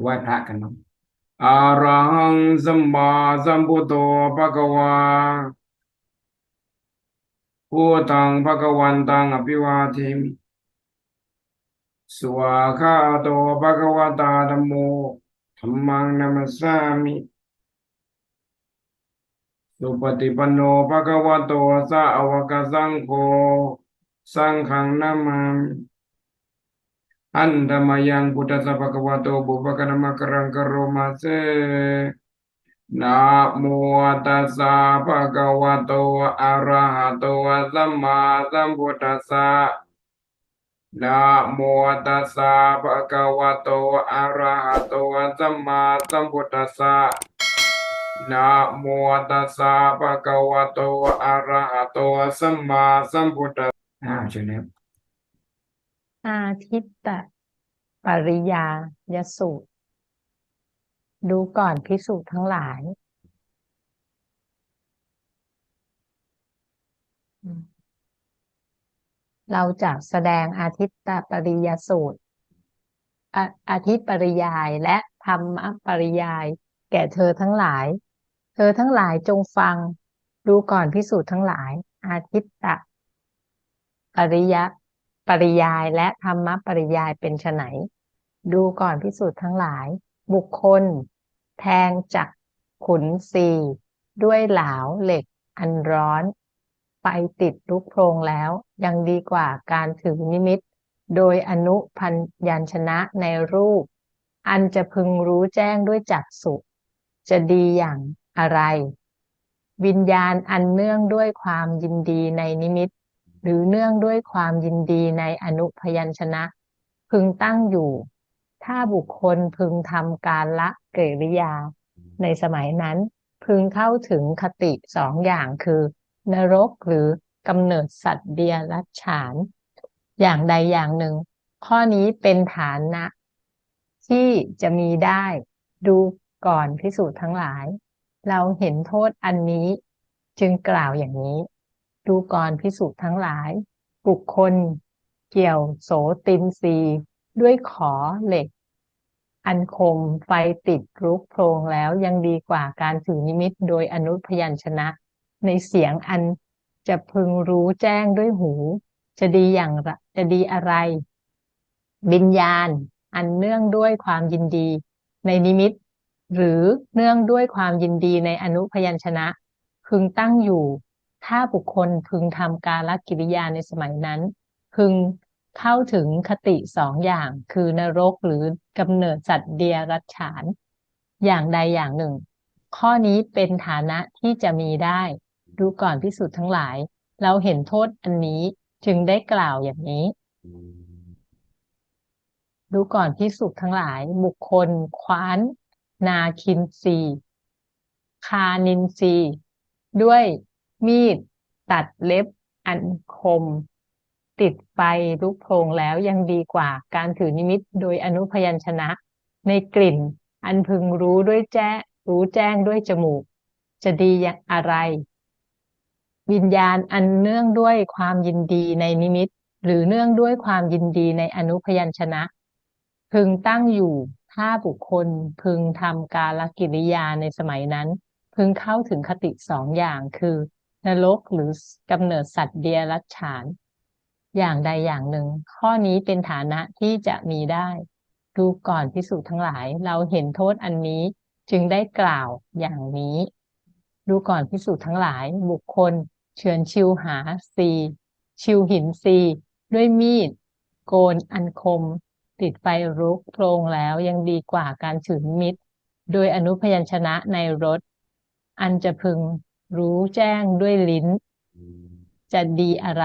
ไหว้พระกันเนาะอะระหังสัมมาสัมพุทโธภะคะวาพุทธังภะคะวันตังอภิวาเทมิสวาคาโตภะคะวะตาธัมโมธัมมังนัมสสามิสุปฏิปันโนภะคะวะโตสาวกสังโฆสังฆังนามามิ อันธรรมยังพุทธัสสะภะคะวะโตบุพก อาทธัสสะนะโมตัสสะภะคะวะโตอะระหะโตสัมมาสัมพุทธัสสะนะโมตัสสะภะคะวะโตอะระหะโตสัมมาสัมพุทธัสสะอ้าวเชิญาทิตตปริยายสูตร ดูก่อนพิสูจน์ทั้งหลาย เราจะแสดงอาทิตตปริยสูตรอาอาทิตปริยายและธรรมปริยาย แก่เธอทั้งหลาย เธอทั้งหลายจงฟัง ดูก่อนพิสูจน์ทั้งหลาย อาทิตตปริย ปริยายและธรรมปริยายเป็นไฉนดูก่อนพิสูจน์ทั้งหลาย บุคคล แทงจักขุนซีด้วยเหลาเหล็กอันร้อน ไปติดลุกโพรงแล้วยังดีกว่าการถือนิมิต โดยอนุพันยัญชนะในรูป อันจะพึงรู้แจ้งด้วยจักษุจะดีอย่างอะไร วิญญาณอันเนื่องด้วยความยินดีในนิมิต หรือเนื่องด้วยความยินดีในอนุพยัญชนะ พึงตั้งอยู่ ถ้าบุคคลพึงทำการละเกิริยา ในสมัยนั้นพึงเข้าถึงคติสองอย่างคือ นรกหรือกำเนิดสัตว์เดียรัจฉาน อย่างใดอย่างหนึ่ง ข้อนี้เป็นฐานะที่จะมีได้ดูก่อนพิสูจน์ทั้งหลาย เราเห็นโทษอันนี้จึงกล่าวอย่างนี้ ดูก่อนพิสูจน์ทั้งหลาย บุคคล เกี่ยวโสตินรีด้วยขอเหล็ก อันคมไฟติดรุกโพรงแล้วยังดีกว่าการถือนิมิตโดยอนุพยัญชนะ ในเสียงอันจะพึงรู้แจ้งด้วยหู จะดีอย่างจะดีอะไรวิญญาณ อันเนื่องด้วยความยินดี ในนิมิต หรือเนื่องด้วยความยินดีในอนุพยัญชนะ พึงตั้งอยู่ ถ้าบุคคลพึงทำการลกิริยาในสมัยนั้น พึงเข้าถึงคติสองอย่าง คือนรกหรือกำเนิดสัตว์เดียรัจฉาน อย่างใดอย่างหนึ่ง ข้อนี้เป็นฐานะที่จะมีได้ ดูก่อนพิสูจน์ทั้งหลาย เราเห็นโทษอันนี้จึงได้กล่าวอย่างนี้ ดูก่อนพิสุทั้งหลาย บุคคลคว้าน นาคินซีคานินซีด้วย มีด ตัดเล็บอันคม ติดไฟลุกโพรงแล้วยังดีกว่าการถือนิมิตโดยอนุพยัญชนะ ในกลิ่น อันพึงรู้ด้วยแจ้รู้แจ้งด้วยจมูก จะดีอย่างอะไร วิญญาณอันเนื่องด้วยความยินดีในนิมิต หรือเนื่องด้วยความยินดีในอนุพยัญชนะ พึงตั้งอยู่ถ้าบุคคลพึงทำกาลกิริยาในสมัยนั้น พึงเข้าถึงคติสองอย่างคือ นรกหรือกำเนิดสัตว์เดียรัจฉาน อย่างใดอย่างหนึ่ง ข้อนี้เป็นฐานะที่จะมีได้ ดูก่อนพิสูจน์ทั้งหลาย เราเห็นโทษอันนี้จึงได้กล่าวอย่างนี้ ดูก่อนพิสูจน์ทั้งหลาย บุคคลเฉือนชิวหาซี ชิวหินซี ด้วยมีด โกนอันคม ติดไฟรุกโพรงแล้วยังดีกว่าการถือมิตรโดยอนุพยัญชนะในรถ อันจะพึง รู้แจ้งด้วยลิ้น จะดีอะไร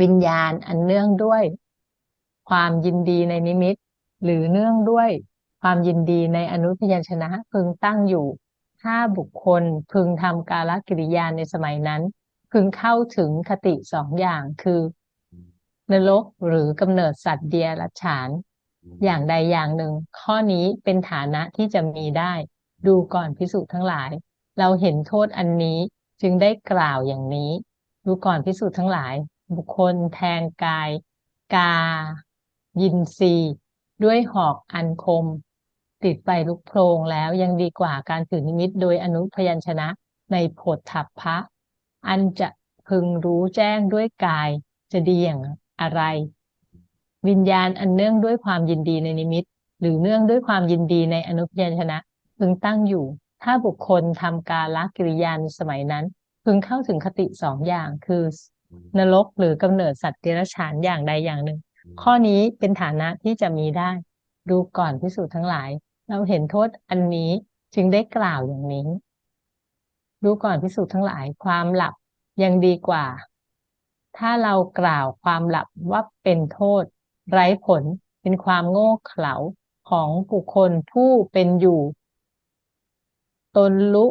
วิญญาณอันเนื่องด้วย ความยินดีในนิมิต หรือเนื่องด้วยความยินดีในอนุพยัญชนะพึงตั้งอยู่ ถ้าบุคคลพึงทำกาลกิริยาในสมัยนั้น พึงเข้าถึงคติสองอย่างคือนรกหรือกำเนิดสัตว์เดียรัจฉาน อย่างใดอย่างหนึ่ง ข้อนี้เป็นฐานะที่จะมีได้ ดูก่อนพิสูจน์ทั้งหลาย เราเห็นโทษอันนี้จึงได้กล่าวอย่างนี้ดูก่อนพิสูจน์ทั้งหลาย บุคคลแทงกาย กา ยินซีด้วยหอกอันคม ติดไฟลุกโพลงแล้วยังดีกว่าการถือนิมิตโดยอนุพยัญชนะในโผฏฐัพพะ อันจะพึงรู้แจ้งด้วยกายจะดีอย่างอะไร วิญญาณอันเนื่องด้วยความยินดีในนิมิต หรือเนื่องด้วยความยินดีในอนุพยัญชนะพึงตั้งอยู่ ถ้าบุคคลทำการละกิริยาในสมัยนั้น พึงเข้าถึงคติสองอย่างคือนรกหรือกำเนิดสัตว์เดรัจฉานอย่างใดอย่างหนึ่ง ข้อนี้เป็นฐานะที่จะมีได้ ดูก่อนพิสูจน์ทั้งหลาย เราเห็นโทษอันนี้จึงได้กล่าวอย่างนี้ ดูก่อนพิสูจน์ทั้งหลาย ความหลับยังดีกว่า ถ้าเรากล่าวความหลับว่าเป็นโทษ ไร้ผลเป็นความโง่เขลาของบุคคลผู้เป็นอยู่ ตนลุ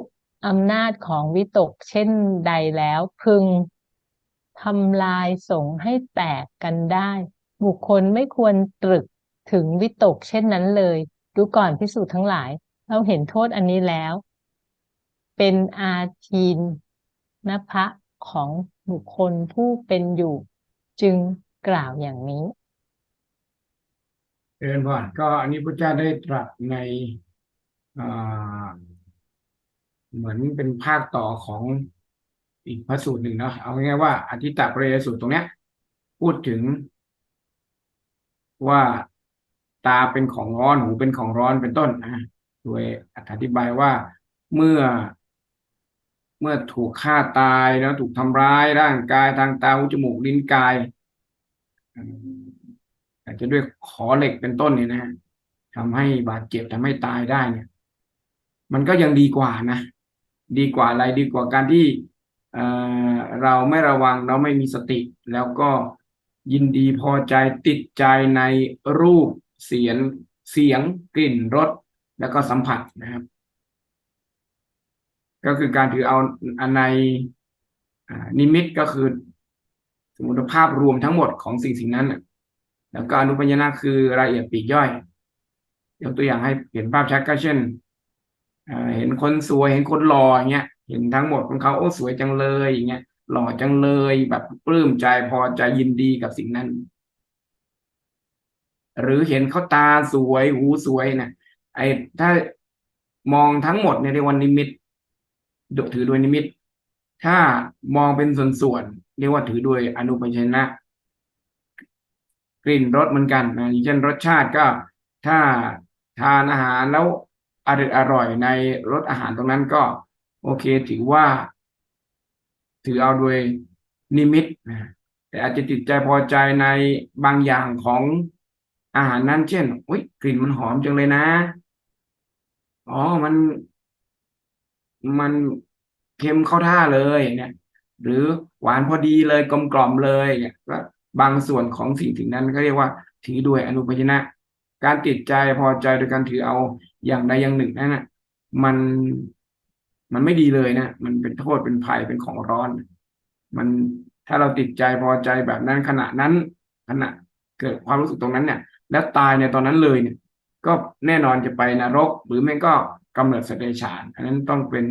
อำนาจของวิตกเช่นใดแล้วพึงทำลายสงให้แตกกันได้ บุคคลไม่ควรตรึกถึงวิตกเช่นนั้นเลย ดูก่อนพิสูจน์ทั้งหลาย เราเห็นโทษอันนี้แล้ว เป็นอาทีนนภะของบุคคลผู้เป็นอยู่ จึงกล่าวอย่างนี้เดินผ่านก็อันนี้พระเจ้าได้ตรัสในอ่า เหมือนเป็นภาคต่อของอีกพระสูตรหนึ่งเนาะเอาง่ายๆว่าอธิตตปริยสูตรตรงเนี้ย พูดถึงว่าตาเป็นของร้อนหูเป็นของร้อนเป็นต้นนะโดยอธิบายว่าเมื่อ เมื่อถูกฆ่าตายแล้วถูกทำร้ายร่างกายทางตาหูจมูกลิ้นกายอาจจะด้วยขอเหล็กเป็นต้นเนี่ยนะทำให้บาดเจ็บทำให้ตายได้เนี่ย มันก็ยังดีกว่านะ ดีกว่าอะไรดีกว่าการที่เอ่อเราไม่ระวังเราไม่มีสติ แล้วก็ยินดีพอใจติดใจในรูปเสียงเสียงกลิ่นรสแล้วก็สัมผัสนะครับ ก็คือการถือเอาอันในนิมิตก็คือสมมติภาพรวมทั้งหมดของสิ่งสิ่งนั้นแล้วก็อนุปัญญาคือรายละเอียดปีกย่อยยกตัวอย่างให้เห็นภาพชัดก็เช่น เห็นคนสวยเห็นคนหล่ออย่างเงี้ยเห็นทั้งหมดของเขาโอ้สวยจังเลยอย่างเงี้ยหล่อจังเลยแบบปลื้มใจพอใจยินดีกับสิ่งนั้น หรือเห็นเขาตาสวยหูสวยเนี่ยไอ้ถ้ามองทั้งหมดในยเรียกว่านิมิตดถือโดยนิมิต ถ้ามองเป็นส่วนๆเรียกว่าถือโดยอนุปัญชนะ กลิ่นรสเหมือนกันนะอย่างเช่นรสชาติก็ ถ้าทานอาหารแล้ว อร่อยอร่อยในรสอาหารตรงนั้นก็ โอเคถือว่า ถือเอาโดยนิมิตนะแต่อาจจะติดใจพอใจในบางอย่างของอาหารนั้น เช่นอุ้ยกลิ่นมันหอมจังเลยนะ อ๋อมัน มันเค็มเข้าท่าเลยเนี่ย หรือหวานพอดีเลยกลมกล่อมเลยเนี่ยก็บางส่วนของสิ่งสิ่งนั้นก็เรียกว่า ถือด้วยอนุพยัชนะ การติดใจพอใจโดยการถือเอา อย่างใดอย่างหนึ่งนั่นน่ะมันมันไม่ดีเลยนะมันเป็นโทษเป็นภัยเป็นของร้อน มันถ้าเราติดใจพอใจแบบนั้นขณะนั้นขณะเกิดความรู้สึกตรงนั้นเนี่ย แล้วตายในตอนนั้นเลยเนี่ย ก็แน่นอนจะไปนรก หรือไม่ก็กำเนิดสัตว์เดรัจฉานอันนั้นต้องเป็น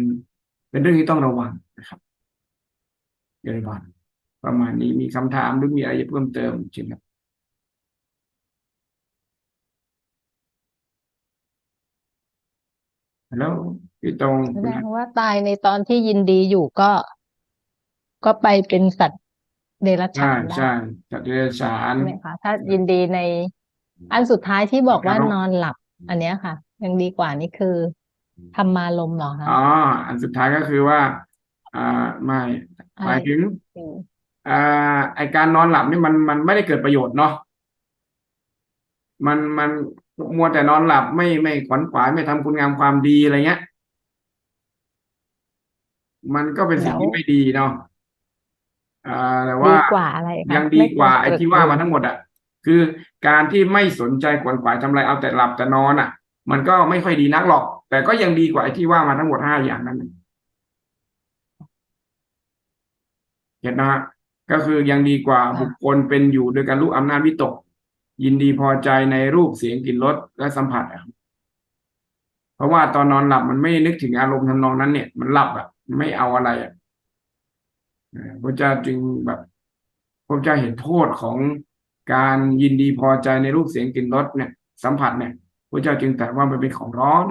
เป็นเรื่องที่ต้องระวังนะครับเยวก่อนประมาณนี้มีคำถามหรือมีอะไรจะเพิ่มเติมเชิญครับ แล้วพี่ตรงแสดงว่าตายในตอนที่ยินดีอยู่ก็ ก็ไปเป็นสัตว์เดรัจฉาใช่นได้ใช่สัตว์เดรัจฉานใช่ไหมคะถ้ายินดีใน อันสุดท้ายที่บอกว่าครับนอนหลับ อันเนี้ยค่ะ ยังดีกว่านี่คือธรรมารมณ์เหรอคะอ๋ออันสุดท้ายก็คือว่า อ่าไม่หมายถึงอืมอ่าไอการนอนหลับนี่มันมันไม่ได้เกิดประโยชน์เนาะมันมัน มัวแต่นอนหลับไม่ไม่ขวนขวายไม่ทำคุณงามความดีอะไรเงี้ย มันก็เป็นสิ่งที่ไม่ดีเนาะอ่าแต่ว่าดีกว่าอะไรคะยังดีกว่าม่ไอ้เกิดที่ว่ามาทั้งหมดอะคือการที่ไม่สนใจขวนขวายทำอะไรเอาแต่หลับแต่นอนอะ มันก็ไม่ค่อยดีนักหรอก แต่ก็ยังดีกว่าไอ้ที่ว่ามาทั้งหมดห้าอย่างนั้นเห็นนะฮะก็คือยังดีกว่าบุคคลเป็นอยู่โดยการรู้อำนาจวิตก ยินดีพอใจในรูปเสียงกลิ่นรสและสัมผัสครับเพราะว่าตอนนอนหลับมันไม่นึกถึงอารมณ์ทำนองนั้น เนี่ย มันหลับอะ ไม่เอาอะไรอะพระเจ้าจึงแบบพระเจ้าเห็นโทษของการยินดีพอใจในรูปเสียงกลิ่นรสเนี่ย สัมผัสเนี่ยพระเจ้าจึงตรัสว่ามันเป็นของร้อน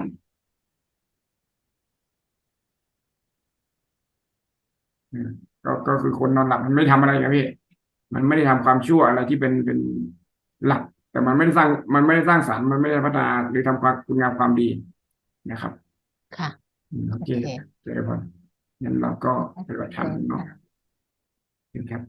ก็ก็คือคนนอนหลับมันไม่ทำอะไรครับพี่มันไม่ได้ทำความชั่วอะไรที่เป็นเป็น หลัก แต่มันไม่ได้สร้างมันไม่ได้สร้างสรรค์มันไม่ได้พัฒนาหรือทำความคุณงามความดีนะครับ ค่ะอืมโอเคโอเคเจอกันงั้นเราก็ปฏิบัติธรรมเนาะครับ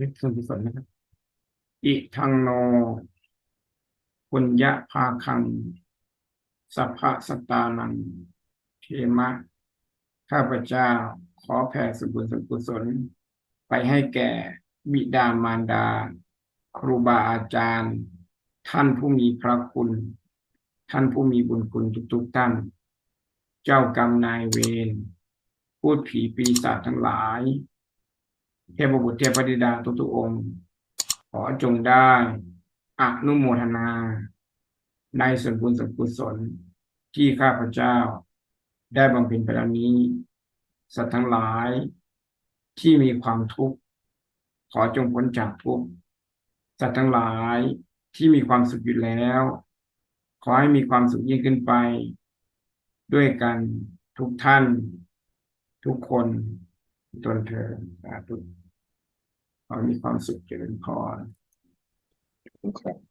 นึกส่วนกุศลนะครับ อิทังโนปุญญาภาคัง สัพพะสตตานังเทมะ ข้าพเจ้าขอแผ่ส่วนบุญส่วนกุศล ไปให้แก่บิดามารดา ครูบาอาจารย์ ท่านผู้มีพระคุณ ท่านผู้มีบุญคุณทุกๆท่าน เจ้ากรรมนายเวรพูดผีปีศาจทั้งหลาย เทพบุตรเทพธิดาทุกๆองค์ ขอจงได้อนุโมทนา ในส่วนบุญส่วนกุศลที่ข้าพเจ้า ได้บำเพ็ญไปแล้วนี้ สัตว์ทั้งหลายที่มีความทุกข์ขอจงพ้นจากทุกข์สัตว์ทั้งหลายที่มีความสุขอยู่แล้ว ขอให้มีความสุขยิ่งขึ้นไป ด้วยกันทุกท่าน ทุกคน จนเธอสาธุขอมีความสุขเจริญพรครับ